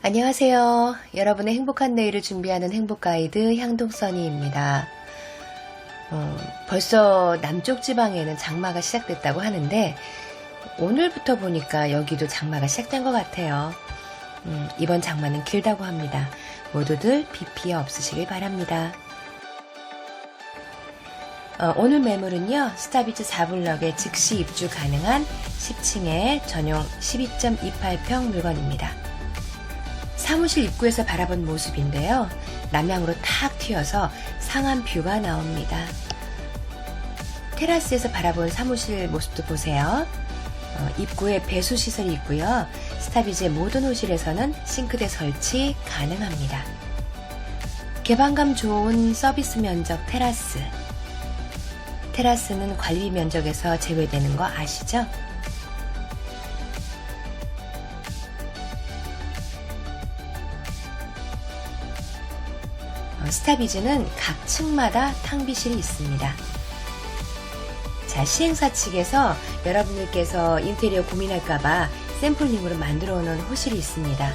안녕하세요. 여러분의 행복한 내일을 준비하는 행복 가이드 향동선이입니다. 어, 벌써 남쪽 지방에는 장마가 시작됐다고 하는데 오늘부터 보니까 여기도 장마가 시작된 것 같아요. 음, 이번 장마는 길다고 합니다. 모두들 비 피해 없으시길 바랍니다. 어, 오늘 매물은요, 스타비즈 4블럭에 즉시 입주 가능한 10층의 전용 12.28평 물건입니다. 사무실 입구에서 바라본 모습인데요. 남향으로 탁 튀어서 상한 뷰가 나옵니다. 테라스에서 바라본 사무실 모습도 보세요. 어, 입구에 배수 시설이 있고요. 스타비즈의 모든 호실에서는 싱크대 설치 가능합니다. 개방감 좋은 서비스 면적 테라스. 테라스는 관리 면적에서 제외되는 거 아시죠? 스타비즈는 각 층마다 탕비실이 있습니다. 자, 시행사 측에서 여러분들께서 인테리어 고민할까봐 샘플링으로 만들어 놓은 호실이 있습니다.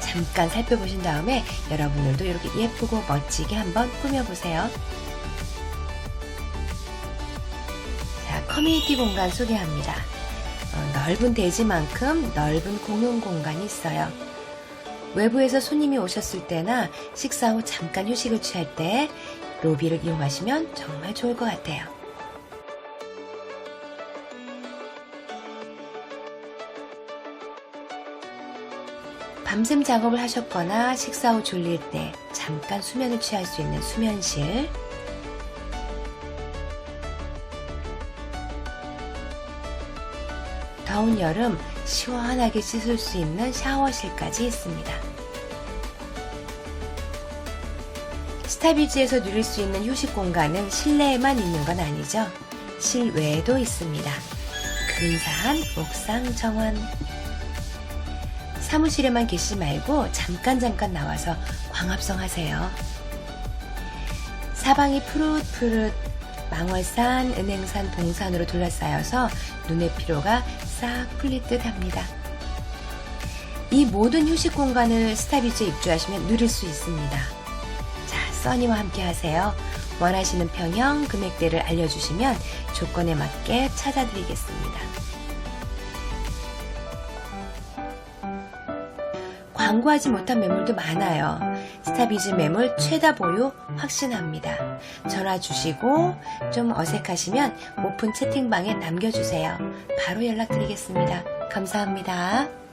잠깐 살펴보신 다음에 여러분들도 이렇게 예쁘고 멋지게 한번 꾸며보세요. 자, 커뮤니티 공간 소개합니다. 어, 넓은 대지만큼 넓은 공용 공간이 있어요. 외부에서 손님이 오셨을 때나 식사 후 잠깐 휴식을 취할 때 로비를 이용하시면 정말 좋을 것 같아요. 밤샘 작업을 하셨거나 식사 후 졸릴 때 잠깐 수면을 취할 수 있는 수면실. 더운 여름 시원하게 씻을 수 있는 샤워실까지 있습니다. 스타비즈에서 누릴 수 있는 휴식 공간은 실내에만 있는 건 아니죠. 실외에도 있습니다. 근사한 옥상 정원. 사무실에만 계시지 말고 잠깐 잠깐 나와서 광합성 하세요. 사방이 푸릇푸릇 망월산, 은행산, 동산으로 둘러싸여서 눈의 피로가 싹 풀릴 듯 합니다. 이 모든 휴식 공간을 스타비즈에 입주하시면 누릴 수 있습니다. 자, 써니와 함께 하세요. 원하시는 평형, 금액대를 알려주시면 조건에 맞게 찾아드리겠습니다. 광고하지 못한 매물도 많아요. 스타비즈 매물 최다 보유 확신합니다. 전화 주시고 좀 어색하시면 오픈 채팅방에 남겨주세요. 바로 연락드리겠습니다. 감사합니다.